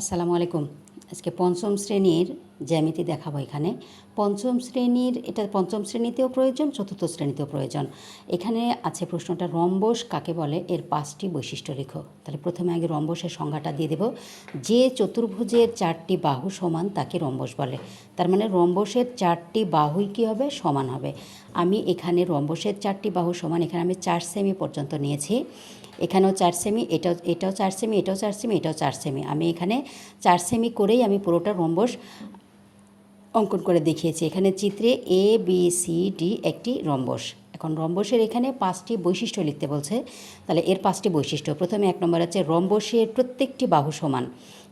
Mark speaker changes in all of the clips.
Speaker 1: আসসালামু আলাইকুম। আজকে পঞ্চম শ্রেণির জ্যামিতি দেখাবো এখানে। পঞ্চম শ্রেণির, এটা পঞ্চম শ্রেণীতেও প্রয়োজন, চতুর্থ শ্রেণীতেও প্রয়োজন। এখানে আছে প্রশ্নটা রম্বস কাকে বলে? এর পাঁচটি বৈশিষ্ট্য লেখো। তাহলে প্রথমে আগে রম্বসের সংজ্ঞাটা দিয়ে দেব। যে চতুর্ভুজের চারটি বাহু সমান তাকে রম্বস বলে। তার মানে রম্বসের চারটি বাহুই কী হবে? সমান হবে। আমি এখানে রম্বসের চারটি বাহু সমান, এখানে আমি চার সেমি পর্যন্ত নিয়েছি। এখানেও চার সেমি, এটাও এটাও চার সেমি, এটাও চার সেমি, এটাও চার সেমি। আমি এখানে চার সেমি করেই আমি পুরোটা রম্বস অঙ্কন করে দেখিয়েছে। এখানে চিত্রে এ বি সি ডি একটি রম্বস। এখন রম্বসের এখানে পাঁচটি বৈশিষ্ট্য লিখতে বলছে। তাহলে এর পাঁচটি বৈশিষ্ট্য। প্রথমে এক নম্বর আছে, রম্বসের প্রত্যেকটি বাহু সমান।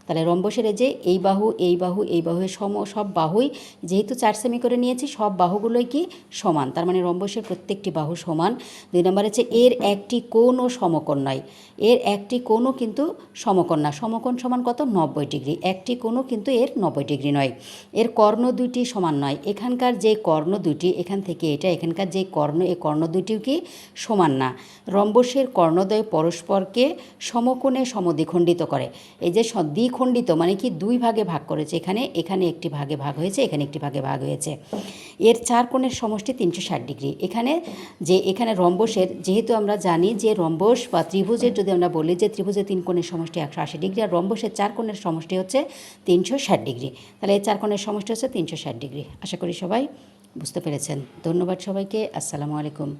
Speaker 1: তাহলে রম্বসের যে এই বাহু এই বাহু, এই বাহুর সম, সব বাহুই যেহেতু চার সেমি করে নিয়েছি, সব বাহুগুলোই কি সমান? তার মানে রম্বসের প্রত্যেকটি বাহু সমান। দুই নম্বর হচ্ছে এর একটি কোণও সমকোণ নয়। এর একটি কোণও কিন্তু সমকোণ না। সমকোণ সমান কত? নব্বই ডিগ্রি। একটি কোণও কিন্তু এর নব্বই ডিগ্রি নয়। এর কর্ণ দুইটি সমান নয়। এখানকার যে কর্ণ দুটি এখান থেকে এটা, এখানকার যে কর্ণ এই কর্ণ দুটিও কি সমান না। রম্বসের কর্ণদ্বয় পরস্পরকে সমকোণে সমদ্বিখণ্ডিত করে। এই যে স- দ্বিখণ্ডিত মানে কি দুই ভাগে ভাগ করেছে। এখানে এখানে একটি ভাগে ভাগ হয়েছে, এখানে একটি ভাগে ভাগ হয়েছে। এর চার কোণের সমষ্টি তিনশো ষাট ডিগ্রি। এখানে যে, এখানে রম্বসের, যেহেতু আমরা জানি যে রম্বস বা ত্রিভুজের, যদি আমরা বলি যে ত্রিভুজের তিন কোণের সমষ্টি একশো আশি ডিগ্রি, আর রম্বসের চার কোণের সমষ্টি হচ্ছে তিনশো ষাট ডিগ্রি। তাহলে এই চার কোণের সমষ্টি হচ্ছে তিনশো ষাট ডিগ্রি। আশা করি সবাই বুঝতে পেরেছেন। ধন্যবাদ সবাইকে। আসসালামু আলাইকুম।